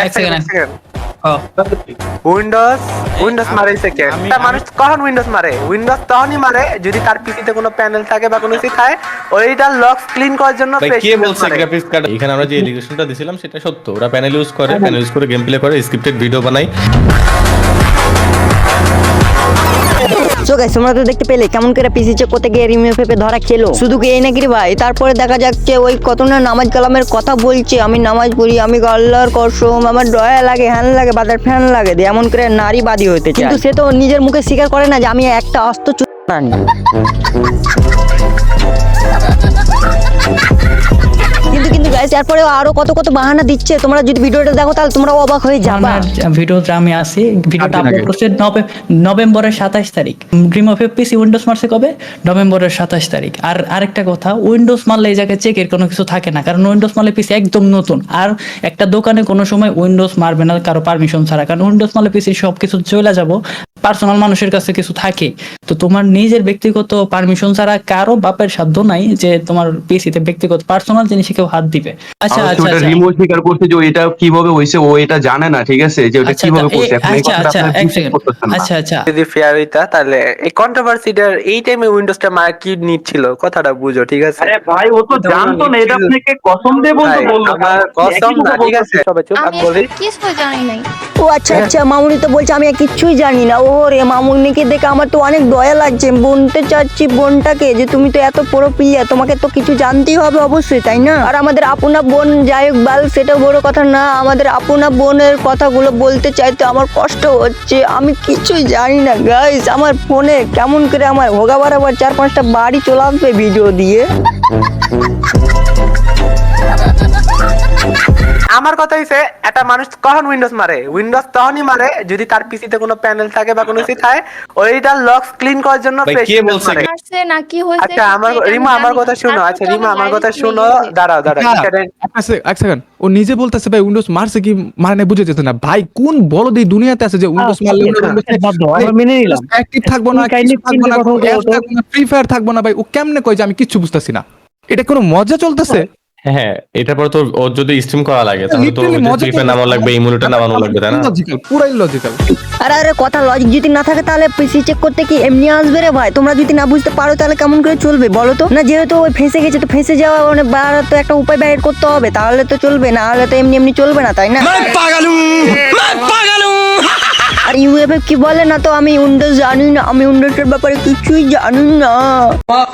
এক সেকেন্ড ও windows windows মারে সেকেন্ড আমি- একটা মানুষ কখন উইন্ডোজ মারে? উইন্ডোজ তখনই মারে যদি তার পিসিতে কোনো প্যানেল থাকে বা কোনো কিছু থাকে। ওইটা লক ক্লিন করার জন্য কে বলছে গ্রাফিক্স কার্ড এখানে আমরা যে এডুকেশনটা দিছিলাম সেটা সত্য। ওরা প্যানেল ইউজ করে প্যানেল ইউজ করে গেম প্লে করে স্ক্রিপ্টেড ভিডিও বানায়। সো গাইস তোমরা তো দেখতে পেলে কেমন করে পিসি চেক করতে গিয়ে রিমিউ পেপে ধরা খেলো। শুধু কি এই নাকি ভাই? তারপরে দেখা যাচ্ছে ওই কত না নামাজ কালামের কথা বলছে। আমি নামাজ পড়ি আমি গল্লার কসম আমার দয়া লাগে হ্যান লাগে বাজার ফ্যান লাগে এমন করে নারীবাদী হতে কিন্তু সে তো নিজের মুখে স্বীকার করে না যে আমি একটা অস্ত চুনানি কিন্তু কিন্তু গাইস এরপরে আরও কত কত বাহানা দিচ্ছে। তোমরা যদি ভিডিওটা দেখো তাহলে তোমরা অবাক হয়ে যাবা। আমার ভিডিওতে আমি আসি ভিডিওটা আপলোড করছে নভে- নভেম্বরের সাতাশ তারিখ। ড্রিম অফ পিসি উইন্ডোজ মারছে কবে? নভেম্বরের সাতাশ তারিখ। আর আরেকটা কথা উইন্ডোজ মারলে এই জায়গায় চেকের কোনো কিছু থাকে না। কারণ উইন্ডোজ মারলে পিসি একদম নতুন। আর একটা দোকানে কোনো সময় উইন্ডোজ মারবে না কারও পারমিশন ছাড়া। কারণ উইন্ডোজ মারলে পিসি সবকিছু চলে যাব। পার্সোনাল মানুষের কাছে কিছু থাকে তো তোমার নিজের ব্যক্তিগত পারমিশন ছাড়া কারও বাপের সাধ্য নাই যে তোমার পিসিতে ব্যক্তিগত পার্সোনাল জিনিসে কেউ হাত দিবে। আচ্ছা আচ্ছা ওটা আচ্ছা। রিমোট স্বীকার করছে যে এটা কীভাবে হয়েছে ও এটা জানে না ঠিক আছে? যে ওটা আচ্ছা কীভাবে আচ্ছা, করছে আচ্ছা আচ্ছা এক সেকেন্ড আচ্ছা আচ্ছা। যদি ফেয়ার হইতা তাহলে এই কন্ট্রোভার্সিটার এই টাইমে উইন্ডোজটা মারা কি নিড ছিল কথাটা বুঝো ঠিক আছে? আরে ভাই ও তো জানতো না এটা আপনাকে কসম দিয়ে বলতে বলল কসম না ঠিক আছে? সবাই চুপ আমি বলি কিছুই জানি নাই। ও আচ্ছা আচ্ছা মামুনি তো বলছে আমি আর কিচ্ছুই জানি না। ও রে মামুনিকে দেখে আমার তো অনেক দয়া লাগছে। বোনতে চাচ্ছি বোনটাকে যে তুমি তো এত বড় প্রিয়া তোমাকে তো কিছু জানতেই হবে অবশ্যই তাই না? আর আমাদের আপনা বোন যাই হোক বাল সেটা বড় কথা না আমাদের আপনা বোনের কথাগুলো বলতে চাইতে আমার কষ্ট হচ্ছে। আমি কিছুই জানি না গাইস আমার ফোনে কেমন করে আমার হোগা বারাবার চার পাঁচটা বাড়ি চলে আসবে ভিডিও দিয়ে। আমার কথা হইছে একটা মানুষ কখন উইন্ডোজ মারে? উইন্ডোজ তখনই মারে যদি তার পিসিতে কোনো প্যানেল থাকে বা কোনো কিছু থাকে। ওইটা লক ক্লিন করার জন্য কে বলছে আসছে না কি হয়েছে আচ্ছা আমার রিমা আমার কথা শুনো। আচ্ছা রিমা আমার কথা শুনো। দাঁড়াও দাঁড়াও হ্যাঁ। এক সেকেন্ড ও নিজে বলতেছে ভাই উইন্ডোজ মারছে কি মানে বুঝে যেতে না। ভাই কোন বড় এই দুনিয়াতে আছে যে উইন্ডোজ মারলে মেনে নিলাম। অ্যাক্টিভ থাকব না থাকব না। ফ্রি ফায়ার থাকব না ভাই। ও কেমনে কয় যে আমি কিচ্ছু বুঝতেছি না? এটা কোনো মজা চলতেছে? হ্যাঁ এটার পর তো ওর যদি স্ট্রিম করা লাগে তাহলে তো নামানো লাগবে ইমুলেটর নামানো লাগবে তাই না? লজিক্যাল পুরাই লজিক্যাল আরে আরে কথা লজিক যদি না থাকে তাহলে পিসি চেক করতে কি এমনি আসবে রে ভাই? তোমরা যদি না বুঝতে পারো তাহলে কেমন করে চলবে বলো তো? না যেহেতু ওই ফেসে গেছে তো ফেসে যাওয়া মানে বার তো একটা উপায় বাইর করতে হবে তাহলে তো চলবে না হলে তো এমনি এমনি চলবে না তাই না? পাগালু আর ইউএফ কি বলে না তো আমি উইন্ডোজ জানি না আমি উইন্ডোজের ব্যাপারে কিছুই জানি না। আমার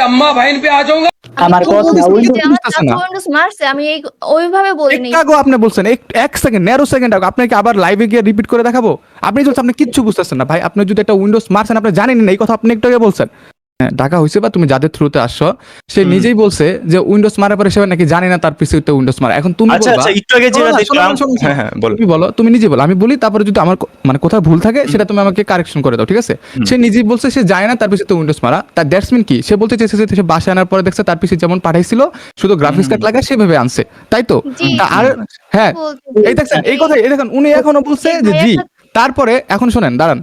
আমি কথা বুঝছি Windows যে আমার বুঝতেছে না। চাচু Windows মারছে আমি ওইভাবে বলিনি। একটু আগেও আপনি বলছেন এক- সেকেন্ড ন্যারো সেকেন্ড আগে আপনাকে আবার লাইভে গিয়ে রিপিট করে দেখাবো? আপনি বলছেন আপনি কিচ্ছু বুঝতেছেন না ভাই। আপনি যদি একটা উইন্ডোজ মারছেন আপনি জানেন না এই কথা আপনি একটু আগে বলছেন। ডাকা হয়েছে বা তুমি যাদের থ্রুতে আসছো সে নিজেই বলছে যে উইন্ডোজ মারার পরে সে নাকি জানে না তার পিসিতে উইন্ডোজ মারা। এখন তুমি আচ্ছা আচ্ছা। হ্যাঁ হ্যাঁ বলো। তুমি বলো তুমি নিজে বলো। আমি বলি তারপরে যদি আমার মানে কোথাও ভুল থাকে সেটা তুমি আমাকে কারেকশন করে দাও ঠিক আছে? সে নিজেই বলছে সে যায় না তার পিছিয়ে উইন্ডোজ মারা। তার দ্যাটস মিন কি? সে বলতে চেয়েছে যে সে বাসায় আনার পরে দেখছে তার পিছিয়ে যেমন পাঠাইছিল শুধু গ্রাফিক্স কার্ড লাগায় সেভাবে আনছে। তাই তো? আর হ্যাঁ এই দেখছেন এই কথা এই দেখেন উনি এখনও বলছে যে জি তারপরে এখন শোনেন দাঁড়ান।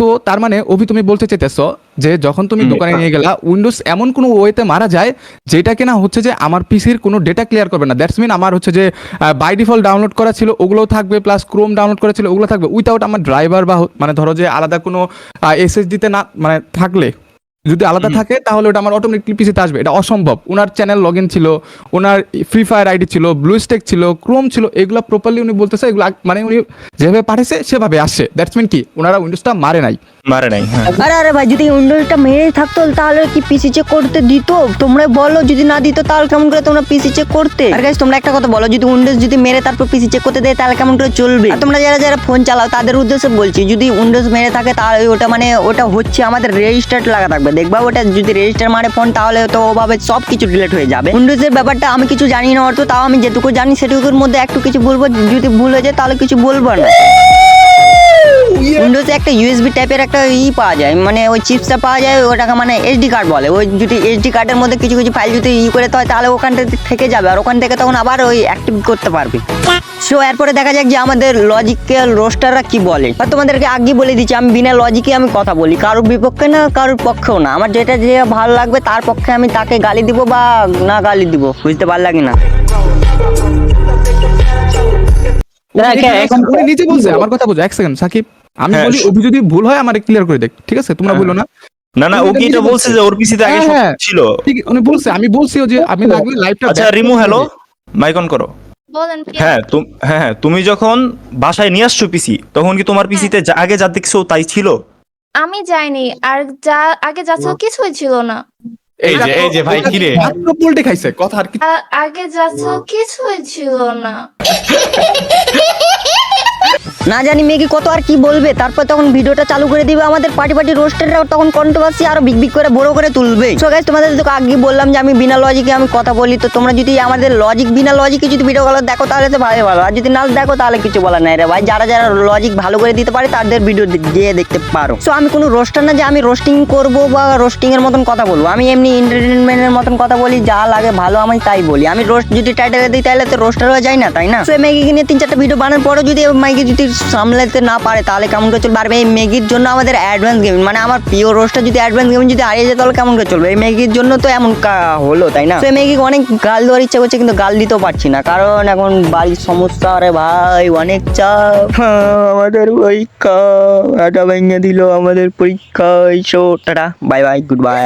তো তার মানে অভি তুমি বলতে চাইতেছো যে যখন তুমি দোকানে নিয়ে গেলা উইন্ডোজ এমন কোনো ওয়েতে মারা যায় যেটা কিনা হচ্ছে যে আমার পিসির কোনো ডেটা ক্লিয়ার করবে না। দ্যাটস মিন আমার হচ্ছে যে বাই ডিফল্ট ডাউনলোড করা ছিল ওগুলোও থাকবে প্লাস ক্রোম ডাউনলোড করা ছিল ওগুলো থাকবে। উইথাউট আমার ড্রাইভার বা মানে ধরো যে আলাদা কোনো এসএসডিতে না মানে থাকলে যদি আলাদা থাকে তাহলে ওটা আমার অটোমেটিকলি পিসিতে আসবে। এটা অসম্ভব। ওনার চ্যানেল লগ ছিল ওনার ফ্রি ফায়ার আইডি ছিল ব্লু স্টেক ছিল ক্রোম ছিল এগুলো প্রপারলি উনি বলতেছে এগুলো মানে উনি যেভাবে পাঠিয়েছে সেভাবে আসছে। দ্যাটস মিন কি? ওনারা উইন্ডোজটা মারে নাই। মারে নাই হ্যাঁ। আরে আরে ভাই যদি উইন্ডোজটা মেরে থাকতো তাহলে কি পিসি চেক করতে দিত? তোমরা বলো যদি না দিত তাহলে কেমন করে তোমরা পিসি চেক করতে? আর গাইস তোমরা একটা কথা বলো যদি উইন্ডোজ যদি মেরে তারপর পিসি চেক করতে দেয় তাহলে কেমন করে চলবে? তোমরা যারা যারা ফোন চালাও তাদের উদ্দেশ্যে বলছি যদি উইন্ডোজ মেরে থাকে তাহলে ওটা মানে ওটা হচ্ছে আমাদের রেজিস্টার লাগা থাকবে। দেখবা ওটা যদি রেজিস্টার মারে ফোন তাহলে তো ওভাবে সব কিছু ডিলেট হয়ে যাবে। উইন্ডোজের ব্যাপারটা আমি কিছু জানি না অর্থ, তাও আমি যেটুকু জানি সেটুকুর মধ্যে একটু কিছু বলব যদি ভুল হয়ে যায় তাহলে কিছু বলব না। উইন্ডোজে একটা ইউএসবি টাইপের একটা ই পাওয়া যায় মানে ওই চিপসটা পাওয়া যায় ওটাকে মানে এইচডি কার্ড বলে। ওই যদি এইচডি কার্ডের মধ্যে কিছু কিছু ফাইল যদি ই করে হয় তাহলে ওখান থেকে থেকে যাবে। আর ওখান থেকে তখন আবার ওই অ্যাক্টিভ করতে পারবে। সো এরপরে দেখা যাক যে আমাদের লজিক্যাল রোস্টাররা কি বলে। আর তোমাদেরকে আগে বলে দিচ্ছি আমি বিনা লজিকে আমি কথা বলি। কারোর বিপক্ষে না কারোর পক্ষেও না। আমার যেটা যে ভালো লাগবে তার পক্ষে আমি তাকে গালি দিব বা না গালি দিব। বুঝতে পারলা কি না উনি নিজে বলছে আমার কথা বুঝো এক সেকেন্ড সাকিব। আমি হ্যাঁ, বলি অভি যদি ভুল হয় আমার ক্লিয়ার করে দেখ ঠিক আছে? তোমরা হ্যাঁ। বলো না। না না ও কি এটা বলছে যে ওর পিসিতে আগে হ্যাঁ, সব। ছিল? ঠিক উনি বলছে আমি বলছিও যে আমি লাগলে লাইভটা আচ্ছা রিমু হ্যালো মাইক অন করো। বলেন হ্যাঁ তুম- হ্যাঁ হ্যাঁ তুমি যখন বাসায় নিয়ে আসছো পিসি তখন কি তোমার পিসিতে যা- আগে যা দেখছ তাই ছিল? আমি যাইনি আর যা আগে যা ছিল কিছুই ছিল না। এই যে এই যে ভাই কি রে মাত্র পোল্টে খাইছে? কথা আর কি আগে যা ছিল কিছুই ছিল না। না জানি মেয়ে কত আর কি বলবে, তারপর তখন ভিডিওটা চালু করে দিবে আমাদের পার্টি পার্টি রোস্টাররা তখন কন্ট্রোভার্সি আরও বিগ বিগ করে বড় করে তুলবে। সো গাইস তোমাদের তো আগে বললাম যে আমি বিনা লজিকে আমি কথা বলি, তো তোমরা যদি আমাদের লজিক বিনা লজিকে যদি ভিডিও ভিডিওগুলো দেখো তাহলে তো ভালো ভালো, আর যদি না দেখো তাহলে কিছু বলার নাই রে ভাই। যারা যারা লজিক ভালো করে দিতে পারে তাদের ভিডিও গিয়ে দেখতে পারো। সো আমি কোনো রোস্টার না যে আমি রোস্টিং করব বা রোস্টিং এর মতন কথা বলব। আমি এমনি এন্টারটেনমেন্টের মতন কথা বলি, যা লাগে ভালো আমি তাই বলি। আমি রোস্ট যদি টাইটেলে দিই তাহলে তো রোস্টার হয়ে যায় না, তাই না? সো ম্যাগিকে নিয়ে তিন চারটা ভিডিও বানানোর পরে যদি ম্যাগি যদি সামলাতে না পারে তাহলে কেমন করে চলবে আর এই ম্যাগির জন্য আমাদের অ্যাডভান্স গেমিং মানে আমার প্রিয় রোস্টার যদি অ্যাডভান্স গেমিং যদি হারিয়ে যায় তাহলে কেমন করে চলবে এই ম্যাগির জন্য তো এমন কা- হলো তাই না তো ম্যাগিকে অনেক গাল দেওয়ার ইচ্ছা করছে কিন্তু গাল দিতেও পারছি না কারণ এখন বাড়ির সমস্যা রে ভাই অনেক চাপ হ্যাঁ, আমাদের পরীক্ষা এটা ভেঙে দিল আমাদের পরীক্ষা এইসো tata bye bye good bye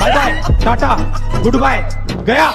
bye bye tata good bye गया